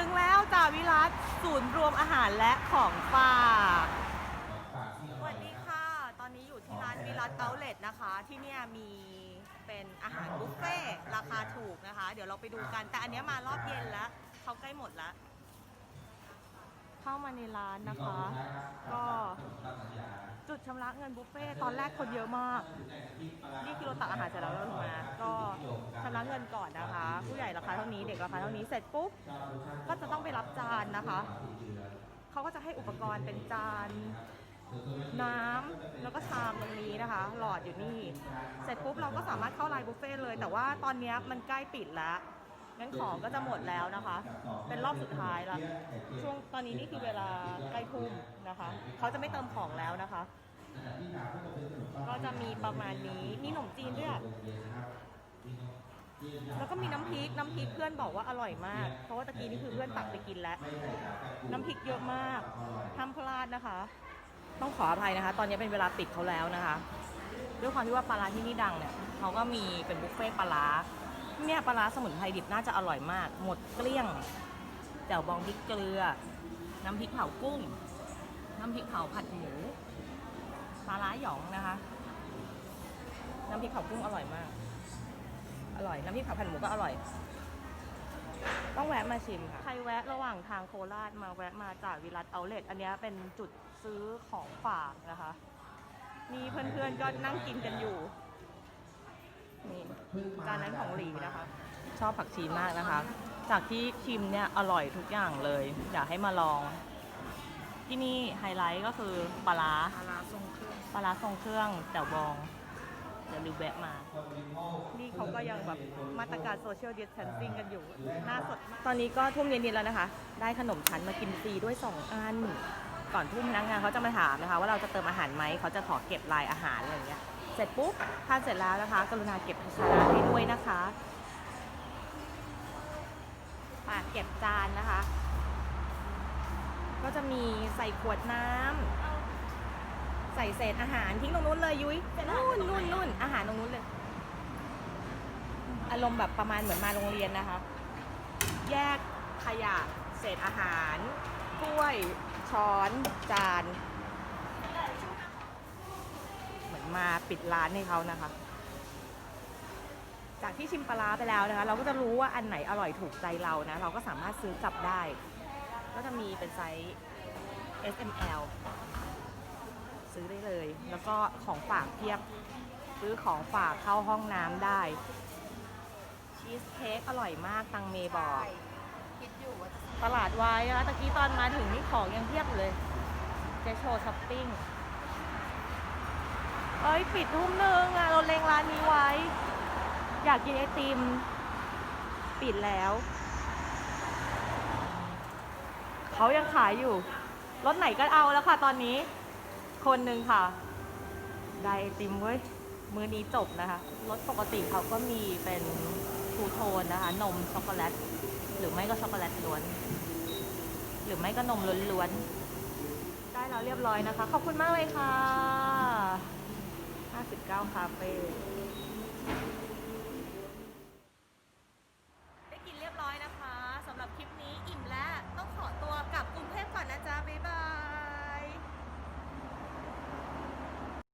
ถึงแล้วจ่าวิรัตศูนย์รวมอาหารและของฝากสวัสดีค่ะ ตอนนี้อยู่ที่ร้านวิรัตเอาเลตนะคะ ที่เนี่ยมีเป็นอาหารบุฟเฟ่ต์ราคาถูกนะคะ เดี๋ยวเราไปดูกัน แต่อันเนี้ยมารอบเย็นแล้วเขาใกล้หมดแล้ว เข้ามาในร้านนะคะ ก็ จุดชำระเงินบุฟเฟ่ตอนแรกคนเยอะมาก นี่คือเราตักอาหารเสร็จแล้วเราลงมา ก็ชำระเงินก่อนนะคะ ผู้ใหญ่ราคาเท่านี้เด็กราคาเท่านี้เสร็จปุ๊บก็จะต้องไปรับจานนะคะ เขาก็จะให้อุปกรณ์เป็นจานน้ำแล้วก็ชามตรงนี้นะคะ หลอดอยู่นี่ เสร็จปุ๊บเราก็สามารถเข้าไลน์บุฟเฟ่เลย แต่ว่าตอนนี้มันใกล้ปิดแล้ว งั้นของก็จะหมดแล้วนะคะ เป็นรอบสุดท้ายละช่วงตอนนี้นี่คือเวลาใกล้ทุ่มนะคะ เขาจะไม่เติมของแล้วนะคะ ก็จะมีประมาณนี้มีขนมจีนด้วยแล้วก็มีน้ำพริกน้ำพริกเพื่อนบอกว่าอร่อยมาก เพราะว่าตะกี้นี่คือเพื่อนตักไปกินแล้ว น้ำพริกเยอะมากห้ามพลาดนะคะ ต้องขออภัยนะคะ ตอนนี้เป็นเวลาปิดเขาแล้วนะคะ ด้วยความที่ว่าปลาร้าที่นี่ดังเนี่ยเขาก็มีเป็นบุฟเฟ่ต์ปลาร้า เนี่ยปลาร้าสมุนไพรดิบน่าจะอร่อยมาก หมดเกลี้ยงแจ่วบองพริกเกลือ น้ำพริกเผากุ้ง น้ำพริกเผาผัดหมูปลาร้าหยองนะคะ น้ำพริกเผากุ้งอร่อยมาก อร่อย น้ำพริกเผาผัดหมูก็อร่อย ต้องแวะมาชิมค่ะ ใครแวะระหว่างทางโคราชมาแวะมาจากวิรัตเอาเลตอันนี้เป็นจุดซื้อของฝากนะคะมีเพื่อนๆก็นั่งกินกันอยู่ นี่จานนั้นของหลีนะคะ ชอบผักชีมากนะคะ จากที่ชิมเนี่ยอร่อยทุกอย่างเลย อยากให้มาลอง ที่นี่ไฮไลท์ก็คือปลาร้าปลาร้าทรงเครื่องปลาร้าทรงเครื่องแจ่วบองอย่าลืมแวะมา นี่เขาก็ยังแบบมาตรการโซเชียลดิส a ทนซิ่งกันอยู่น่าสดมากตอนนี้ก็ทุ่มเย็นๆแล้วนะคะ ได้ขนมชั้นมากินฟรีด้วย 2 อัน ก่อนทุ่มพนักงานเขาจะมาถามนะคะ ว่าเราจะเติมอาหารไหม เขาจะขอเก็บลายอาหารอะไรอย่างเงี้ยเส ร็จปุ๊บทานเสร็จแล้วนะคะ กรุณาเก็บภาชนะให้ด้วยนะคะปาเก็บจานนะคะ ก็จะมีใส่ขวดน้ำใส่เศษอาหารทิ้งตรงนู้นเลยยุ้ยนู่นนู่นนู่นอาหารตรงนู้นเลย อารมณ์แบบประมาณเหมือนมาโรงเรียนนะคะ แยกขยะเศษอาหารถ้วยช้อนจาน มาปิดร้านให้เขานะคะ จากที่ชิมปลาร้าไปแล้วนะคะ เราก็จะรู้ว่าอันไหนอร่อยถูกใจเรานะ เราก็สามารถซื้อกลับได้ ก็จะมีเป็นไซส์ S M L ซื้อได้เลย แล้วก็ของฝากเพียบ ซื้อของฝากเข้าห้องน้ำได้ ชีสเค้กอร่อยมากตังเมบอก คิดอยู่ว่าจะตลาดวายนะคะตะกี้ตอนมาถึงนี่ของยังเพียบอยู่เลย เจโชว์ช้อปปิ้ง เอ้ยปิดทุ่มหนึ่งอะเราเลงร้านนี้ไว้ อยากกินไอติม ปิดแล้ว เขายังขายอยู่ รถไหนก็เอาแล้วค่ะตอนนี้ คนหนึ่งค่ะ ได้ไอติมเว้ย มือนี้จบนะคะ รถปกติเขาก็มีเป็นทูโทนนะคะ นมช็อกโกแลต หรือไม่ก็ช็อกโกแลตล้วน หรือไม่ก็นมล้วนๆ ได้แล้วเรียบร้อยนะคะ ขอบคุณมากเลยค่ะ 19 คาเฟ่